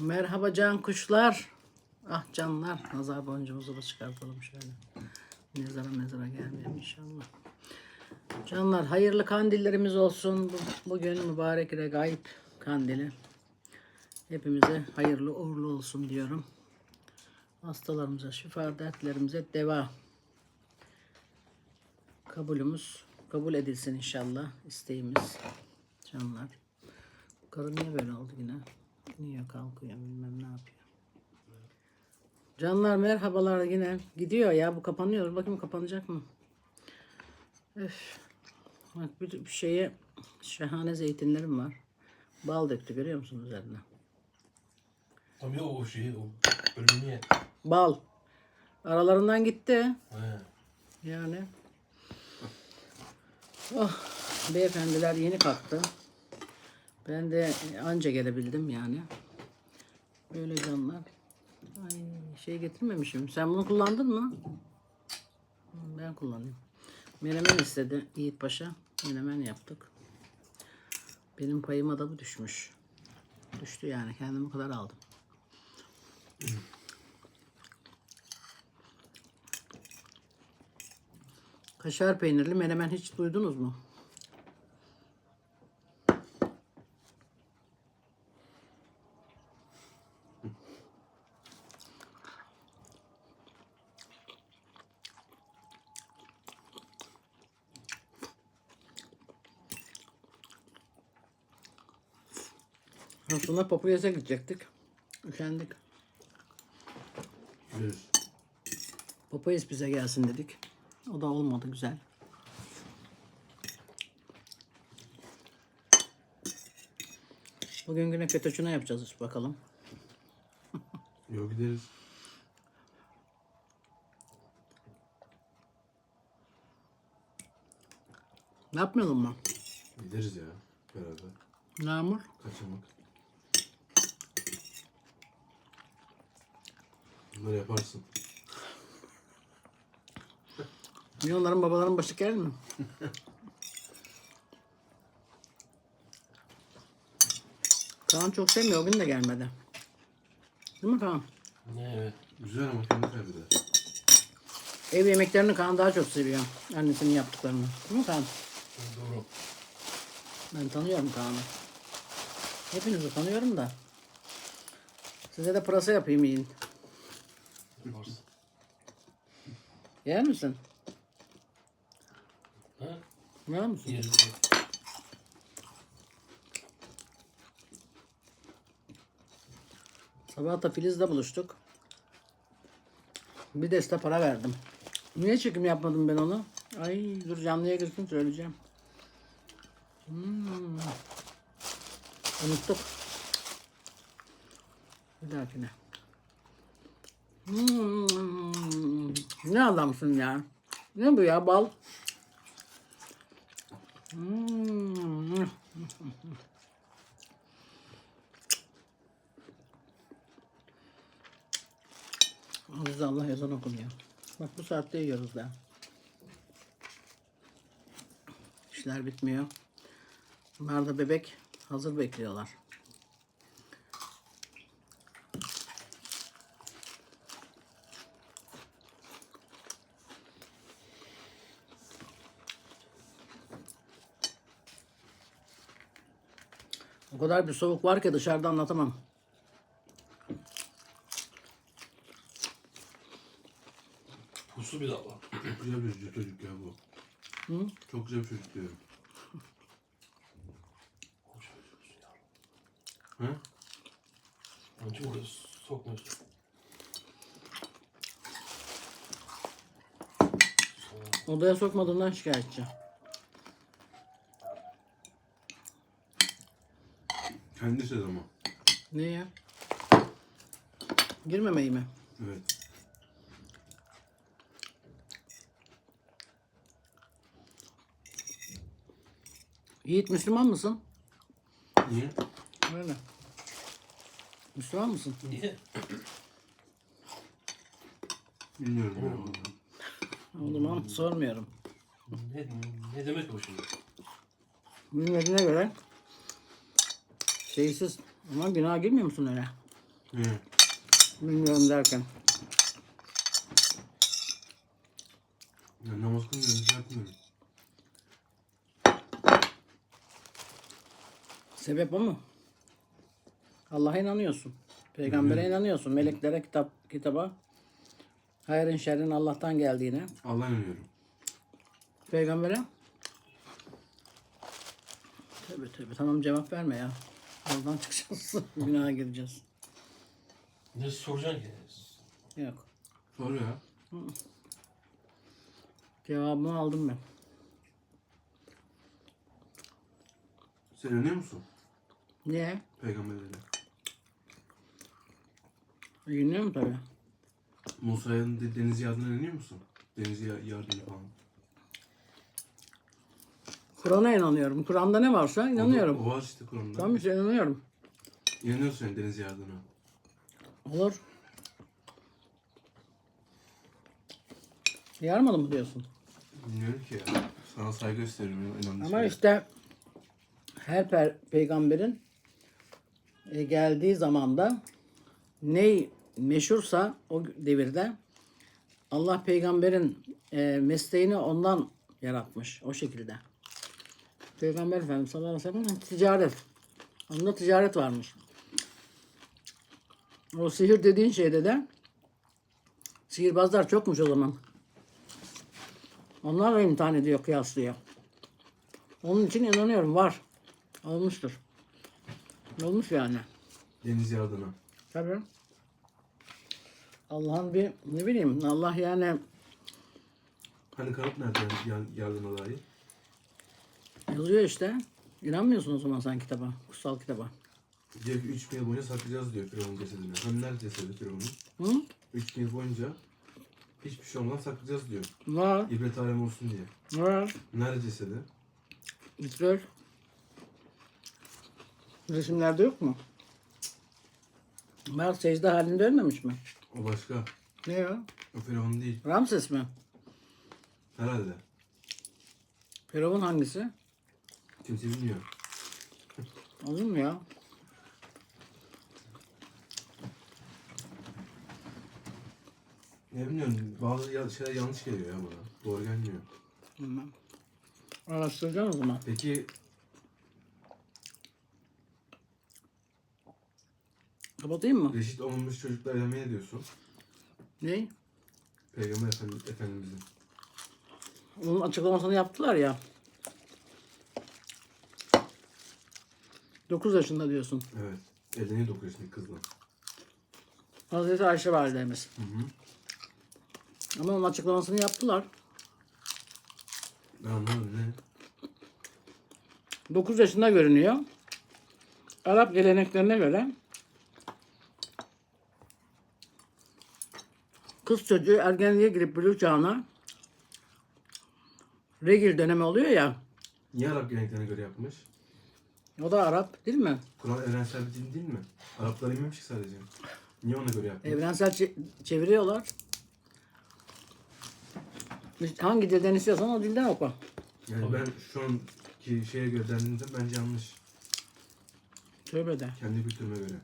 Merhaba can kuşlar. Ah canlar. Nazar boncuğumuzu da çıkartalım şöyle. Mezara mezara gelmeyelim inşallah. Canlar hayırlı kandillerimiz olsun. Bu- Bugün mübarek regaib kandili. Hepimize hayırlı uğurlu olsun diyorum. Hastalarımıza şifa, dertlerimize deva. Kabulümüz kabul edilsin inşallah isteğimiz. Canlar. Karı niye böyle oldu yine? Niye kalkıyor bilmem ne yapıyor. Canlar merhabalar yine. Gidiyor ya bu kapanıyor. Bakayım kapanacak mı? Öf. Bak bir, bir şeye şahane zeytinlerim var. Bal döktü görüyor musun üzerine? Tam yok o şeyi o bölümü niye? Bal. Aralarından gitti. He. Yani. Oh, beyefendiler yeni kalktı. Ben de anca gelebildim yani. Böyle canlar. Ay şey getirmemişim. Sen bunu kullandın mı? Ben kullanayım. Menemen istedi Yiğit Paşa. Menemen yaptık. Benim payıma da bu düşmüş. Düştü yani. Kendim bu kadar aldım. Kaşar peynirli menemen hiç duydunuz mu? Aslında Papayas'a gidecektik. Üşendik. Papayas bize gelsin dedik. O da olmadı güzel. Bugün güne kötüçüne yapacağız bakalım. Yok gideriz. Ne yapmayalım mı? Gideriz ya beraber. Yağmur. Kaçamak. Bunları yaparsın. Niye onların babaların başı gelir mi? Kaan çok sevmiyor. O gün de gelmedi. Değil mi Kaan? Ne evet. Güzel ama kendi kaybeder. Ev yemeklerini Kaan daha çok seviyor. Annesinin yaptıklarını. Değil mi Kaan? Doğru. Ben tanıyorum Kaan'ı. Hepinizi tanıyorum da. Size de pırasa yapayım yiyin. Yaparsın. Yer misin? Ha? Yer misin? Yeriz. Sabah da Filiz'le buluştuk. Bir deste para verdim. Niye çekim yapmadım ben onu? Ay dur canlıya girsin söyleyeceğim. Hmm. Unuttuk. Bir dahakine. Hmm. Ne adamsın ya? Ne bu ya bal? Hmm. Aziz Allah ezan okunuyor. Bak bu saatte yiyoruz da. İşler bitmiyor. Bunlar da bebek hazır bekliyorlar. O kadar bir soğuk var ki dışarıda anlatamam. Puslu bir var. Çok güzel bir çocuk ya bu. Hı? Çok güzel bir çocuk diyorum. Hı? İçin oraya sokmuyorsun. Odaya sokmadığından şikayetçi. Kendi istedi ama. Ne ya? Girmemeyi mi? Evet. Yiğit Müslüman mısın? Niye? Öyle. Müslüman mısın? Niye? Bilmiyorum ya. vallahi. O zaman sormuyorum. Ne, ne demek bu şimdi? Bilmediğine göre şeysiz ama günaha girmiyor musun öyle? Niye? Bilmiyorum derken. Ya namaz kılmıyorum, şey yapmıyorum. Sebep o mu? Allah'a inanıyorsun. Peygamber'e inanıyorsun. Meleklere, kitap, kitaba. Hayrın şerrin Allah'tan geldiğine. Allah'a inanıyorum. Peygamber'e. Tövbe tövbe. Tamam cevap verme ya. Oradan çıkacağız. Günaha gireceğiz. Ne soracaksın ki? Yok. Sor ya. Cevabımı aldım ben. Sen inanıyor musun? Niye? Peygamberlere. Dinliyorum tabii. Musa'nın de- deniz yardımına inanıyor musun? Deniz ya- yardımı falan. Kur'an'a inanıyorum. Kur'an'da ne varsa inanıyorum. O, var işte Kur'an'da. Tamam işte inanıyorum. İnanıyorsun yani deniz yardımına. Olur. Yarmadı mı diyorsun? Bilmiyorum ki ya. Sana saygı gösteriyorum inandığın Ama işte her pe- peygamberin e, geldiği zamanda ne meşhursa o devirde Allah peygamberin e, mesleğini ondan yaratmış o şekilde. Peygamber Efendimiz sallallahu aleyhi ve sellem ticaret. Onda ticaret varmış. O sihir dediğin şeyde de sihirbazlar çokmuş o zaman. Onlarla imtihan ediyor, kıyaslıyor. Onun için inanıyorum var. Olmuştur. Olmuş yani. Deniz yardımına. Tabii. Allah'ın bir ne bileyim Allah yani Hani kanıt nerede yani yardıma dair? Yazıyor işte. İnanmıyorsun o zaman sen kitaba, kutsal kitaba. Diyor ki 3 yıl boyunca saklayacağız diyor Firavun cesedini. Nerede cesedi Firavun'un? Hı? 3 yıl boyunca hiçbir şey olmadan saklayacağız diyor. Var, İbret alem olsun diye. var. Nerede cesedi? Bitiriyor. Resimlerde yok mu? Var secde halinde ölmemiş mi? O başka. Ne o? O Firavun değil. Ramses mi? Herhalde. Firavun hangisi? Kimse bilmiyor. Olur mu ya? Ne bilmiyorum bazı ya- şeyler yanlış geliyor ya bana. Doğru gelmiyor. Bilmem. Araştıracağım o zaman. Peki Kapatayım mı? reşit olmamış çocuklar evlenmeye ne diyorsun? Ne? Peygamber Efendi, Efendimizin. Onun açıklamasını yaptılar ya. 9 yaşında diyorsun. Evet. Evleniyor 9 yaşındaki kızla. Hazreti Ayşe validemiz. Hı hı. Ama onun açıklamasını yaptılar. Ben anlamadım ne? 9 yaşında görünüyor. Arap geleneklerine göre kız çocuğu ergenliğe girip buluğ çağına regil dönemi oluyor ya. Niye Arap geleneklerine göre yapmış? O da Arap değil mi? Kur'an evrensel bir din değil mi? Araplar inmemiş ki sadece. Niye ona göre yapmış? Evrensel çe- çeviriyorlar. Hangi dilden istiyorsan o dilden oku. Yani ben şu anki şeye göre dendiğimde bence yanlış. Tövbe de. Kendi kültürüme göre.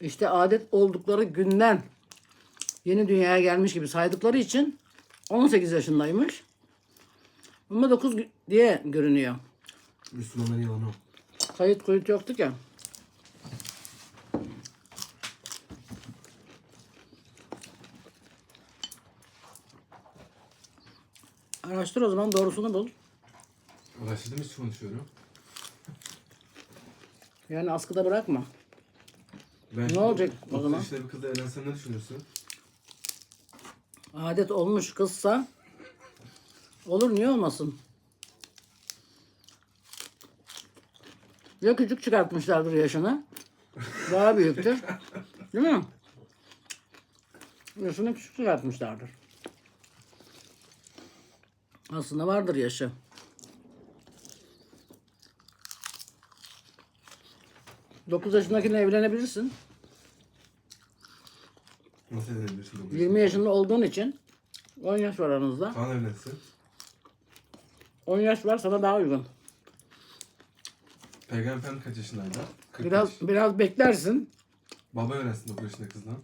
İşte adet oldukları günden yeni dünyaya gelmiş gibi saydıkları için 18 yaşındaymış. Ama 9 gü- diye görünüyor. Müslümanların yalanı. Kayıt kuyut yoktu ki. Araştır o zaman doğrusunu bul. Araştırdım hiç konuşuyorum. Yani askıda bırakma. Ben Ne olacak o zaman? yaşında bir kızla evlensen ne düşünürsün? Adet olmuş kızsa olur niye olmasın? Ya küçük çıkartmışlardır yaşını. Daha büyüktür. Değil mi? Yaşını küçük çıkartmışlardır. Aslında vardır yaşı. Dokuz yaşındakine evlenebilirsin. Nasıl evlenebilirsin? dokuz 20 yaşında olduğun için 10 yaş var aranızda. Falan evlensin. 10 yaş var sana daha uygun. Peygamber Efendimiz kaç yaşındaydı? 45. Biraz biraz beklersin. Baba öğrensin 9 yaşında kızdan.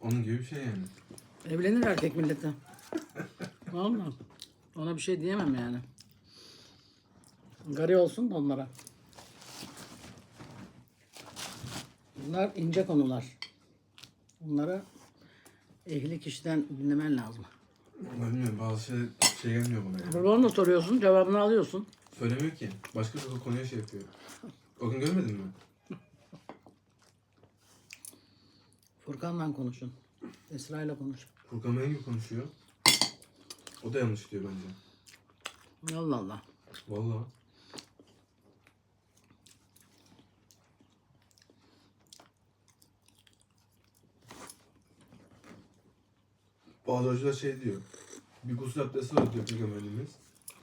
Onun gibi bir şey yani. Evlenir erkek milleti. Vallahi. Ona bir şey diyemem yani. Gari olsun da onlara. Bunlar ince konular. Bunları ehli kişiden dinlemen lazım. Bilmiyorum bazı şey, şey gelmiyor bana yani. Babana soruyorsun, cevabını alıyorsun. Söylemiyor ki. Başka bir konuya şey yapıyor. O gün görmedin mi? Furkan'la konuşun. Esra'yla konuş. Furkan gibi konuşuyor. O da yanlış diyor bence. Allah Allah. Vallahi. Bazı hocalar şey diyor. Bir gusül abdesti var diyor Peygamberimiz.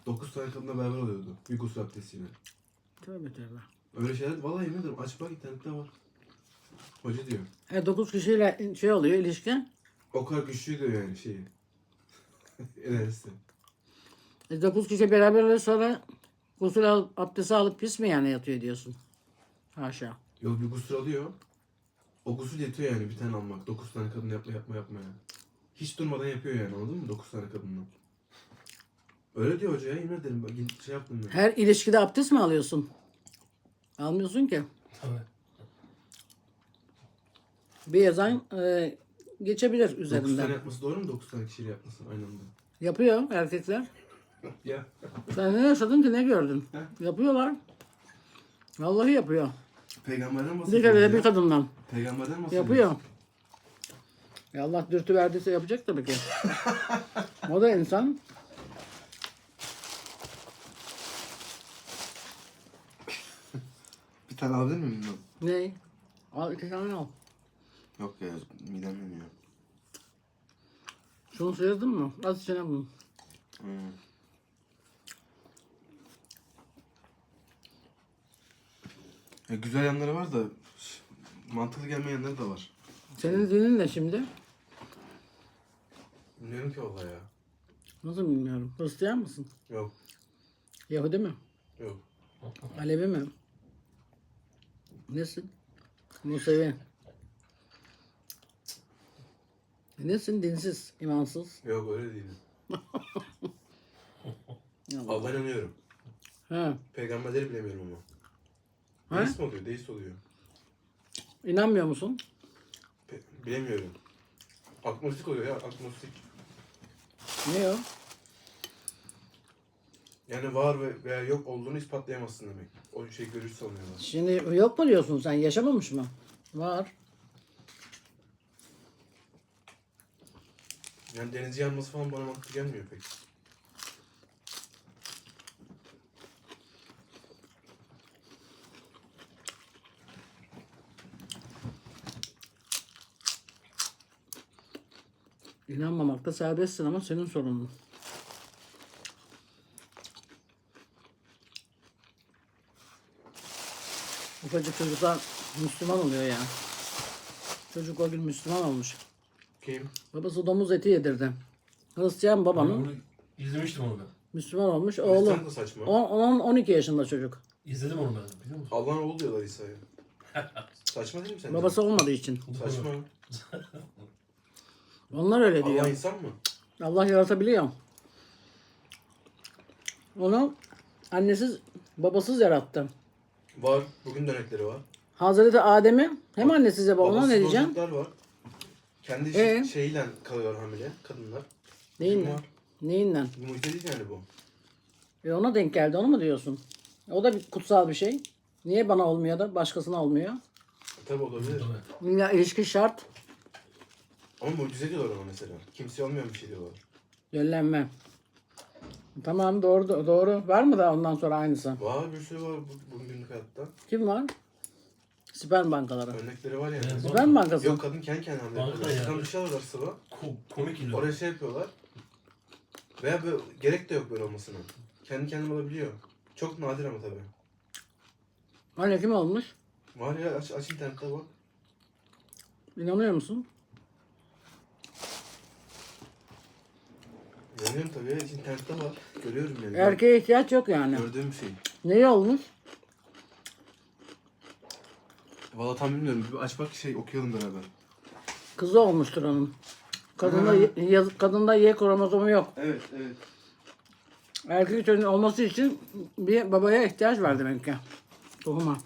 9 tane kadınla beraber oluyordu. Bir gusül abdestiyle. Tövbe tövbe. Öyle şeyler vallahi yemin ederim aç bak internette var. Hoca diyor. E 9 kişiyle şey oluyor ilişki. O kadar güçlü diyor yani şeyi. Enerjisi. E 9 kişi beraber sonra gusül al, abdesti alıp pis mi yani yatıyor diyorsun. Haşa. Yok bir gusül alıyor. O gusül yetiyor yani bir tane almak. 9 tane kadın yapma yapma yapma yani. Hiç durmadan yapıyor yani anladın mı? 9 tane kadınla. Öyle diyor hoca ya yemin ederim. Bak, şey yaptım ya. Her ilişkide abdest mi alıyorsun? Almıyorsun ki. Tabii. Bir yazan e, geçebilir 9 üzerinden. tane yapması doğru mu? 9 tane kişiyle yapması aynı anda. Yapıyor erkekler. Ya. Sen ne yaşadın ki ne gördün? Yapıyorlar. Vallahi yapıyor. Peygamberden Bir bahsediyor. kere de ya. bir kadından. Peygamberden bahsediyor. Yapıyor. Ya Allah dürtü verdiyse yapacak tabii ki. o da insan. Bir tane alabilir miyim bundan? Ne? Al iki tane al. Yok ya midem yanıyor. Şunu sıyırdın mı? Az içine bunu. Hmm. Ya güzel yanları var da mantıklı gelmeyen yanları da var. Senin dinin ne şimdi? Bilmiyorum ki vallahi ya. Nasıl bilmiyorum. Hristiyan mısın? Yok. Yahudi mi? Yok. Alevi mi? Nesin? Musevi. Nesin? Dinsiz, imansız. Yok öyle değil. Allah. Allah'a inanıyorum. Ha. Peygamberleri bilemiyorum ama. Ha? Deist mi oluyor? Deist oluyor. İnanmıyor musun? Pe- bilemiyorum. Agnostik oluyor ya agnostik. Ne o? Yani var ve veya yok olduğunu ispatlayamazsın demek. O şey görüş savunuyorlar. Şimdi yok mu diyorsun sen? Yaşamamış mı? Var. Yani denizci yanması falan bana mantıklı gelmiyor pek. İnanmamakta serbestsin ama senin sorunun. Ufacık çocuklar Müslüman oluyor ya. Çocuk o gün Müslüman olmuş. Kim? Babası domuz eti yedirdi. Hristiyan babanın onu izlemiştim onu ben. Müslüman olmuş. Hristiyan Oğlu da saçma. 10-12 yaşında çocuk. İzledim onu ben. Biliyor musun? Allah'ın oğlu diyorlar İsa'ya. saçma değil mi sence? Babası olmadığı için. Saçma. Onlar öyle diyor. Allah insan mı? Allah yaratabiliyor. Onu annesiz babasız yarattı. Var. Bugün dönekleri var. Hazreti Adem'i hem annesiz hem ona Babasız ne diyeceğim? çocuklar var. Kendi Ee? şeyiyle kalıyor hamile kadınlar. Neyin Var. Neyinden? Mucize değil yani bu. E ona denk geldi onu mu diyorsun? O da bir kutsal bir şey. Niye bana olmuyor da başkasına olmuyor? Tabi olabilir. Tabii. Ya ilişki şart. Ama mucize diyorlar ona mesela. Kimseye olmayan bir şey diyorlar. Yönlenme. Tamam doğru doğru. Var mı da ondan sonra aynısı? Var bir sürü var bu, bugün günlük hayatta. Kim var? Sperm bankaları. Örnekleri var yani. Evet, Sperm bankası. Yok kadın kendi kendine hamile Banka yapıyorlar. ya. Çıkan bir şey alıyorlar sıvı. Ko- komik geliyor. Oraya şey yapıyorlar. Veya böyle, gerek de yok böyle olmasına. Kendi kendine olabiliyor. Çok nadir ama tabii. Hani kim olmuş? Var ya aç, aç internette bak. İnanıyor musun? Yanıyorum tabii ya. internette var. Görüyorum yani. Erkeğe ihtiyaç yok yani. Gördüğüm şey. Ne olmuş? Valla tam bilmiyorum. Bir aç bak şey okuyalım beraber. Kızı olmuştur onun. Kadında, y- yaz- kadında Y kromozomu yok. Evet evet. Erkek çocuğun olması için bir babaya ihtiyaç var demek ki. Tohuma.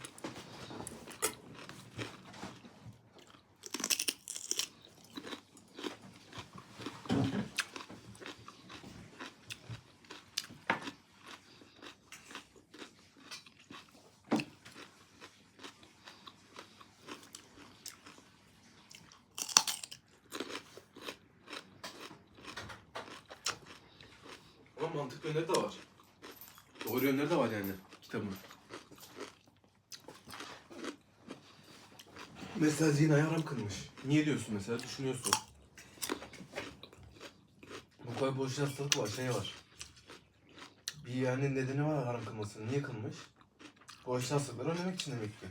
Ama mantıklı yönleri de var. Doğru yönleri de var yani kitabın. Mesela zinayı haram kılmış. Niye diyorsun mesela? Düşünüyorsun. Bu kadar boş hastalık var, şey var. Bir yani nedeni var haram kılmasının. Niye kılmış? Boş hastalıkları önlemek için demek ki.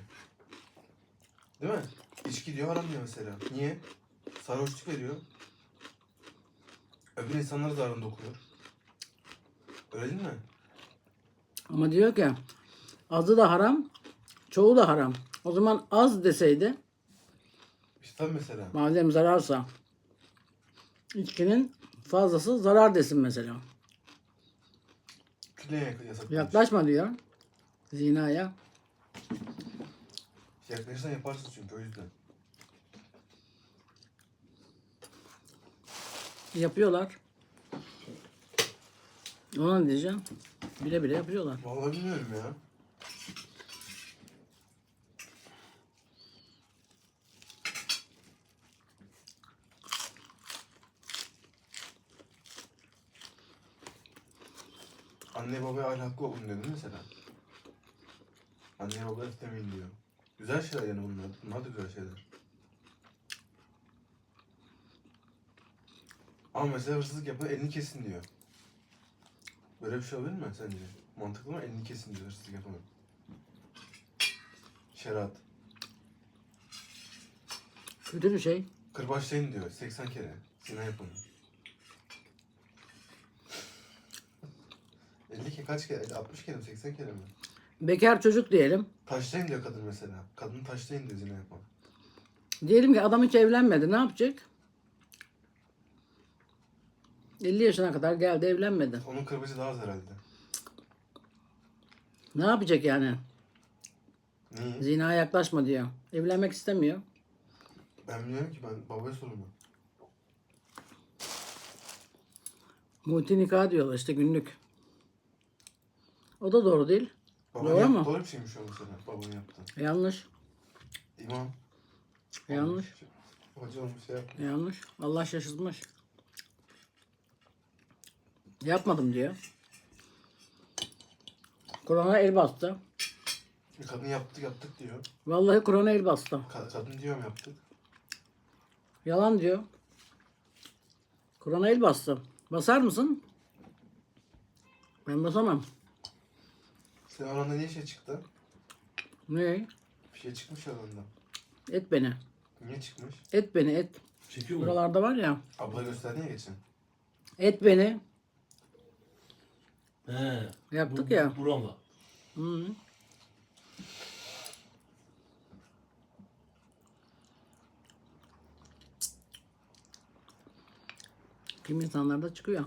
Değil mi? İçki diyor haram mesela. Niye? Sarhoşluk veriyor. Öbür insanlara zararını dokuyor. Öyle değil mi? Ama diyor ki azı da haram, çoğu da haram. O zaman az deseydi İşte tabii mesela. madem zararsa içkinin fazlası zarar desin mesela. Yasak. Yaklaşma diyor zinaya. Yaklaşırsan yaparsın çünkü o yüzden. Yapıyorlar. Ona diyeceğim? Bile bile yapıyorlar. Vallahi bilmiyorum ya. Anne babaya ahlaklı olun mi mesela? Anne babaya istemeyin diyor. Güzel şeyler yani bunlar. Bunlar da güzel şeyler. Ama mesela hırsızlık yapan elini kesin diyor. Böyle bir şey olabilir mi sence? Mantıklı mı? Elini kesin diyor hırsızlık yapanın. Şerat. Kötü bir şey. Kırbaçlayın diyor 80 kere. Zina yapın. 50 kere kaç kere? 60 kere mi 80 kere mi? Bekar çocuk diyelim. Taşlayın diyor kadın mesela. Kadını taşlayın diyor zina yapan. Diyelim ki adam hiç evlenmedi. Ne yapacak? 50 yaşına kadar geldi evlenmedi. Onun kırbacı daha az herhalde. Ne yapacak yani? Niye? Zinaya yaklaşma diyor. Evlenmek istemiyor. Ben bilmiyorum ki ben babaya sorumlu. Multi nikah diyorlar işte günlük. O da doğru değil. Babanın Doğru mu? Doğru bir şeymiş o mesela babanın yaptığı. Yanlış. İmam. Yanlış. Hoca olmuş şey yapmış. Yanlış. Allah şaşırtmış. Yapmadım diyor. Kur'an'a el bastı. Kadın yaptık yaptık diyor. Vallahi Kur'an'a el bastı. Ka- kadın diyor mu yaptık? Yalan diyor. Kur'an'a el bastı. Basar mısın? Ben basamam. Senin aranda niye şey çıktı? Ne? Bir şey çıkmış aranda. Et beni. Niye çıkmış? Et beni et. Çekiyor mu? Buralarda var ya. Abla gösterdin ya geçen. Et beni. He. Yaptık Bu- ya. Buramla. Hı. Kim insanlarda çıkıyor.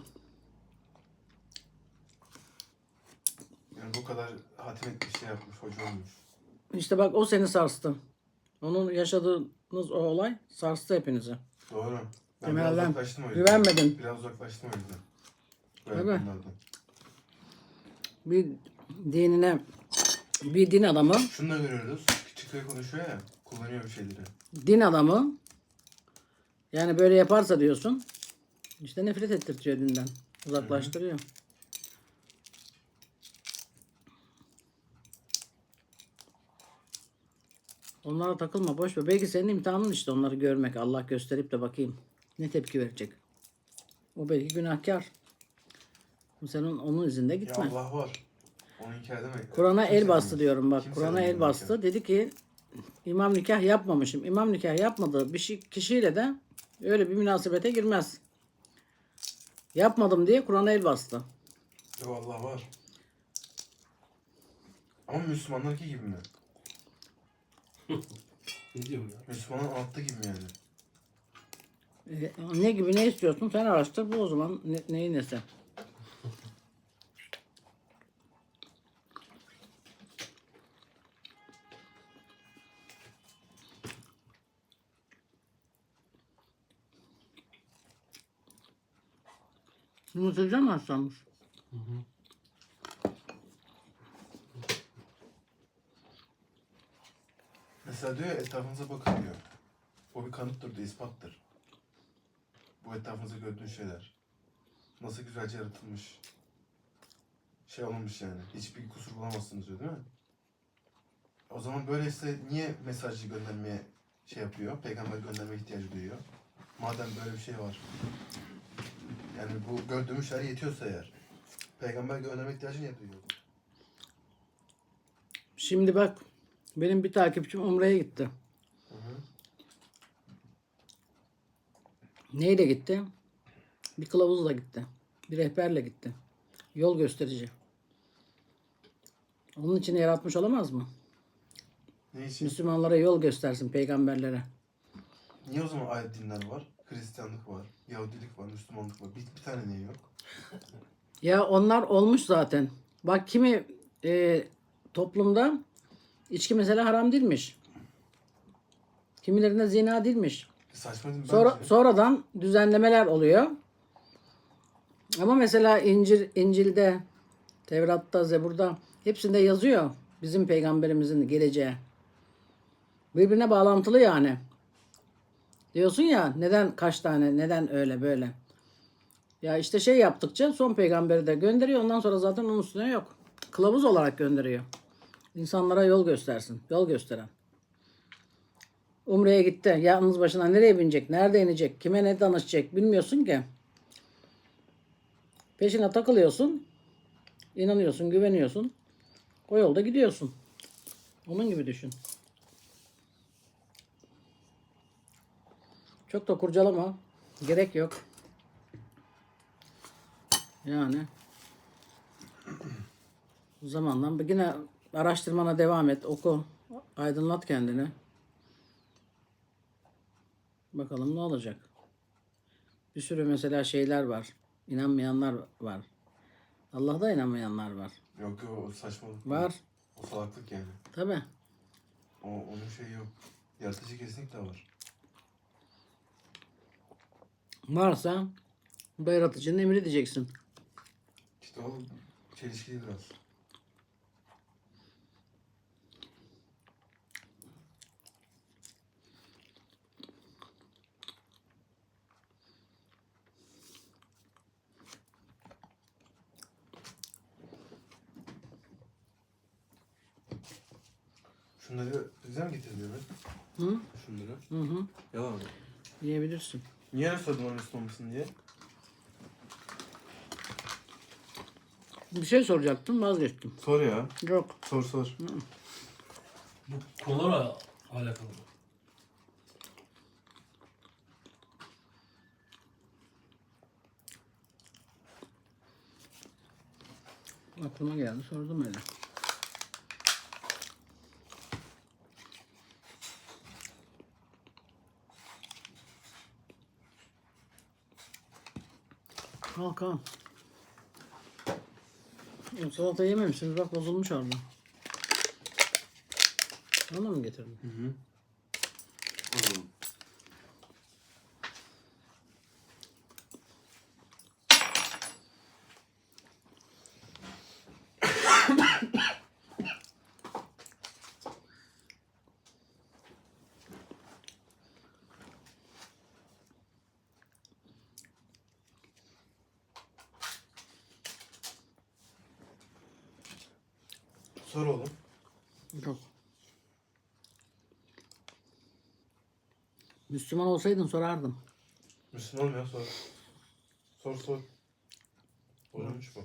Yani bu kadar hatim etmiş şey yapmış, hoca olmuş. İşte bak o seni sarstı. Onun yaşadığınız o olay sarstı hepinizi. Doğru. Ben Temelden biraz uzaklaştım o yüzden. güvenmedin. Biraz uzaklaştım o yüzden. Tabii. Konulardan. Bir dinine bir din adamı, Şunu da görüyoruz. Çıkıyor konuşuyor ya. Kullanıyor bir şeyleri. din adamı yani böyle yaparsa diyorsun işte nefret ettirtiyor dinden. Uzaklaştırıyor. Onlara takılma boş ver. Belki senin imtihanın işte onları görmek. Allah gösterip de bakayım. Ne tepki verecek. O belki günahkar. Sen onun, onun izinde Ya gitme. Allah var. Onu inkar edemeyiz. Kur'an'a el bastı diyorum bak. Kur'an'a el bastı. inkar. Dedi ki imam nikah yapmamışım. İmam nikah yapmadığı bir şey, kişiyle de öyle bir münasebete girmez. Yapmadım diye Kur'an'a el bastı. Ya Allah var. Ama Müslümanlarınki gibi mi? Ne diyorum ya? Müslümanın altta gibi yani? E, ne gibi ne istiyorsun sen araştır bu o zaman ne, neyi nesi. Mı hastamış? Hı hı. Mesela diyor etrafınıza bakın diyor. O bir kanıttır diyor, ispattır. Bu etrafınızda gördüğün şeyler. Nasıl güzelce yaratılmış. Şey olmamış yani. Hiçbir kusur bulamazsınız diyor değil mi? O zaman böyleyse niye mesajı göndermeye şey yapıyor? Peygamber göndermeye ihtiyacı duyuyor. Madem böyle bir şey var. Yani bu gördüğümüz şeyler yetiyorsa eğer. Peygamber gönderme ihtiyacı niye duyuyor? Şimdi bak benim bir takipçim Umre'ye gitti. Hı hı. Neyle gitti? Bir kılavuzla gitti. Bir rehberle gitti. Yol gösterici. Onun için yaratmış olamaz mı? Ne için? Müslümanlara yol göstersin peygamberlere. Niye o zaman ayrı dinler var? Hristiyanlık var, Yahudilik var, Müslümanlık var. Bir, bir tane niye yok? Ya onlar olmuş zaten. Bak kimi e, toplumda içki mesela haram değilmiş. Kimilerinde zina değilmiş. Saçma değil mi? Sonra, Bence. sonradan düzenlemeler oluyor. Ama mesela İncil, İncil'de, Tevrat'ta, Zebur'da hepsinde yazıyor bizim peygamberimizin geleceği. Birbirine bağlantılı yani. Diyorsun ya neden kaç tane, neden öyle böyle. Ya işte şey yaptıkça son peygamberi de gönderiyor. Ondan sonra zaten onun üstüne yok. Kılavuz olarak gönderiyor. İnsanlara yol göstersin. Yol gösteren. Umre'ye gitti. Yalnız başına nereye binecek? Nerede inecek? Kime ne danışacak? Bilmiyorsun ki. Peşine takılıyorsun. inanıyorsun, güveniyorsun. O yolda gidiyorsun. Onun gibi düşün. Çok da kurcalama. Gerek yok. Yani zamanla yine araştırmana devam et. Oku. Aydınlat kendini. Bakalım ne olacak. Bir sürü mesela şeyler var. İnanmayanlar var. Allah'da inanmayanlar var. Yok yok o saçmalık. Var. O salaklık yani. Tabi. O, onun şeyi yok. Yaratıcı kesinlikle var. Varsa yaratıcının emri diyeceksin. İşte o çelişkili biraz. Şunları bize mi getirdin? Hı? Şunları. Hı hı. Yalan mı? Yiyebilirsin. Niye sordun onun üstü olmasın diye? Bir şey soracaktım vazgeçtim. Sor ya. Yok. Sor sor. Bu konularla alakalı. Aklıma geldi sordum öyle. Al al. O salata yememişsiniz bak bozulmuş orada. Onu mu getirdin? Hı hı. Alalım. Sor oğlum. Yok. Müslüman olsaydın sorardım. Müslüman ya sor. Sor sor. Sorulmuş bu.